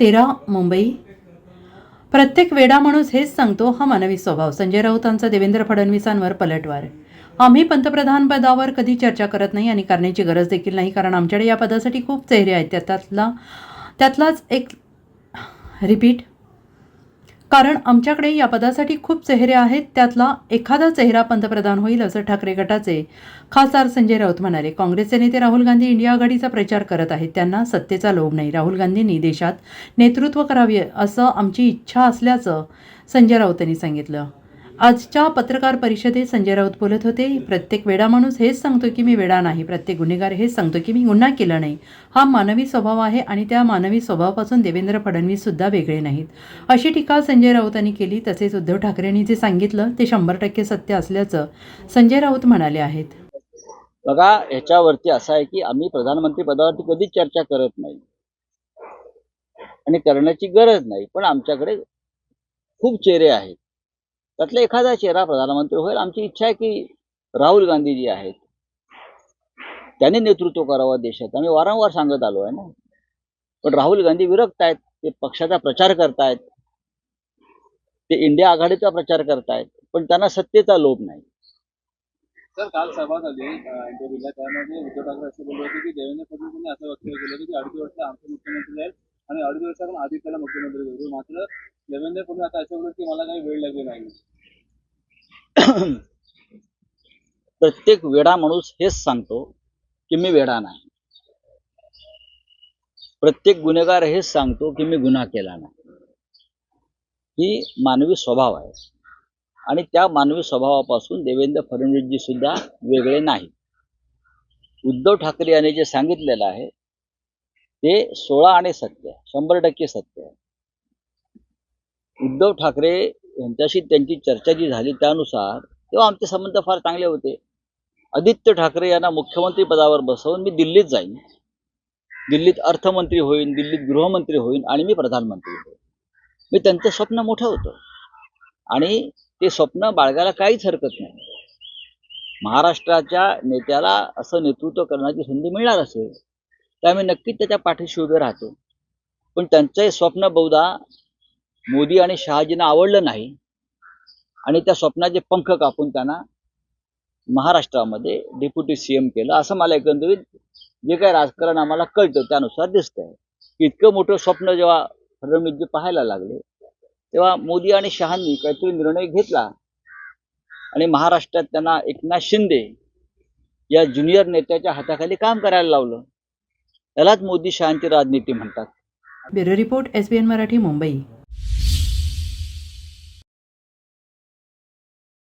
तेरा मुंबई. प्रत्येक वेडा माणूस हेच सांगतो हा मानवी स्वभाव. संजय राऊतांचा देवेंद्र फडणवीसांवर पलटवार. आम्ही पंतप्रधान पदावर कधी चर्चा करत नाही आणि करण्याची गरज देखील नाही कारण आमच्याकडे या पदासाठी खूप चेहरे आहेत. त्यातला त्यातलाच एक रिपीट. कारण आमच्याकडे या पदासाठी खूप चेहरे आहेत त्यातला एखादा चेहरा पंतप्रधान होईल असं ठाकरे गटाचे खासदार संजय राऊत म्हणाले. काँग्रेसचे नेते राहुल गांधी इंडिया आघाडीचा प्रचार करत आहेत. त्यांना सत्तेचा लोभ नाही. राहुल गांधींनी देशात नेतृत्व करावे असं आमची इच्छा असल्याचं संजय राऊत यांनी सांगितलं. आजच्या पत्रकार परिषदेत संजय राऊत बोलत होते प्रत्येक वेडा माणूस हेच सांगतो की मी वेडा नाही प्रत्येक गुन्हेगार हेच सांगतो की मी गुन्हा केला नाही. हा मानवी स्वभाव आहे आणि त्या मानवी स्वभावापासून देवेंद्र फडणवीस सुद्धा वेगळे नाहीत. अशी टीका संजय राऊतांनी केली तसेच उद्धव ठाकरेंनी जे सांगितलं ते शंभर टक्के सत्य असल्याचं संजय राऊत म्हणाले आहेत. बघा ह्याच्यावरती असं आहे की आम्ही प्रधानमंत्री पदावरती कधीच चर्चा करत नाही. आणि करण्याची गरज नाही पण आमच्याकडे खूप चेहरे आहेत. त्यातला एखादा चेहरा प्रधानमंत्री होईल. आमची इच्छा आहे की राहुल गांधी जी आहेत. त्यांनी नेतृत्व करावं देशात आम्ही वारंवार सांगत आलो आहे ना. पण राहुल गांधी विरक्त आहेत. ते पक्षाचा प्रचार करतायत. ते इंडिया आघाडीचा प्रचार करतायत. पण त्यांना सत्तेचा लोभ नाही. सर काल सभा झाली इंटरव्ह्यूला. त्यामध्ये उद्धव ठाकरे असं बोलले होते की देवेंद्र फडणवीस असं वक्तव्य केलं होतं की अडीच वर्ष आमचे मुख्यमंत्री आहेत आणि अडीच वर्षातून आधी त्याला मुख्यमंत्री करू मात्र देवेंद्र फडणवीस आता असं बोलत की मला काही वेळ लागली नाही. प्रत्येक वेडा माणूस हेच सांगतो की मी वेडा नाही. प्रत्येक गुन्हेगार हेच सांगतो की मी गुन्हा केला नाही. ही मानवी स्वभाव आहे. आणि त्या मानवी स्वभावापासून देवेंद्र फडणवीसजी सुद्धा वेगळे नाही. उद्धव ठाकरे यांनी जे सांगितलेलं आहे ते सोळा आणि सत्य शंभर टक्के सत्य आहे. उद्धव ठाकरे यांच्याशी त्यांची चर्चा जी झाली त्यानुसार तेव्हा आमचे संबंध फार चांगले होते. आदित्य ठाकरे यांना मुख्यमंत्री पदावर बसवून मी दिल्लीत जाईन. दिल्लीत अर्थमंत्री होईन दिल्लीत गृहमंत्री होईन आणि मी प्रधानमंत्री होईन. मी त्यांचं स्वप्न मोठं होतं. आणि ते स्वप्न बाळगायला काहीच हरकत नाही. महाराष्ट्राच्या नेत्याला असं नेतृत्व करण्याची संधी मिळणार असेल तर आम्ही नक्कीच त्याच्या पाठीशी उभे राहतो. पण त्यांचं हे स्वप्न बहुधा मोदी आणि शहाजींना आवडलं नाही आणि त्या स्वप्नाचे पंख कापून त्यांना महाराष्ट्रामध्ये डेप्युटी सीएम केलं. असं मला एकंदरीत जे काही राजकारण आम्हाला कळतं त्यानुसार दिसतंय. इतकं मोठं स्वप्न जेव्हा फडणवीसजी पाहायला लागले तेव्हा मोदी आणि शहांनी काहीतरी निर्णय घेतला आणि महाराष्ट्रात त्यांना एकनाथ शिंदे या ज्युनियर नेत्याच्या हाताखाली काम करायला लावलं. त्यालाच मोदी शहांची राजनीती म्हणतात. Bureau report S B N Marathi Mumbai.